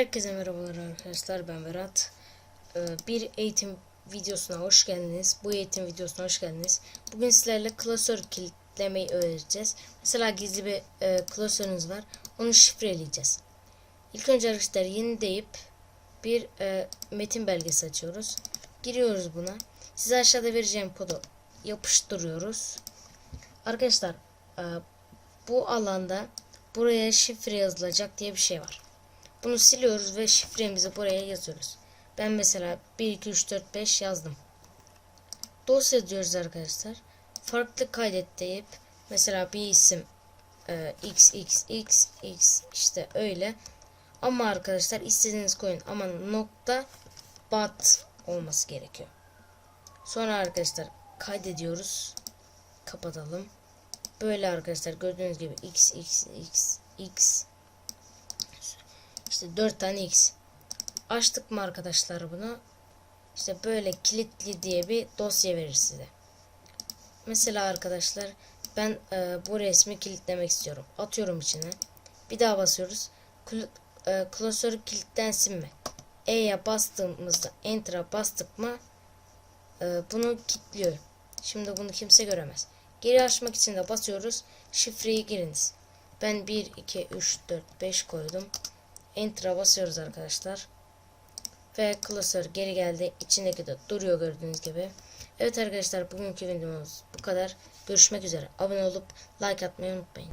Herkese merhabalar arkadaşlar ben Berat. Ee, Bir eğitim videosuna hoş geldiniz. Bu eğitim videosuna hoş geldiniz. Bugün sizlerle klasör kilitlemeyi öğreteceğiz. Mesela gizli bir e, klasörünüz var. Onu şifreleyeceğiz. İlk önce arkadaşlar yeni deyip bir e, metin belgesi açıyoruz. Giriyoruz buna. Size aşağıda vereceğim kodu yapıştırıyoruz. Arkadaşlar e, bu alanda buraya şifre yazılacak diye bir şey var. Bunu siliyoruz ve şifremizi buraya yazıyoruz. Ben mesela 1 2 3 4 5 yazdım. Dosya diyoruz arkadaşlar. Farklı kaydet deyip mesela bir isim e, x x x x işte öyle. Ama arkadaşlar istediğiniz koyun ama nokta bat olması gerekiyor. Sonra arkadaşlar kaydediyoruz. Kapatalım. Böyle arkadaşlar gördüğünüz gibi x x x x işte 4 tane x. Açtık mı arkadaşlar bunu? İşte böyle kilitli diye bir dosya verir size. Mesela arkadaşlar ben e, bu resmi kilitlemek istiyorum. Atıyorum içine. Bir daha basıyoruz. Kl e, klasör kilitlensin mi? E'ye bastığımızda Enter'a bastık mı e, bunu kilitliyor. Şimdi bunu kimse göremez. Geri açmak için de basıyoruz. Şifreyi giriniz. Ben 1, 2, 3, 4, 5 koydum. Enter'a basıyoruz arkadaşlar. Ve klasör geri geldi. İçindeki de duruyor gördüğünüz gibi. Evet arkadaşlar bugünkü videomuz bu kadar. Görüşmek üzere. Abone olup like atmayı unutmayın.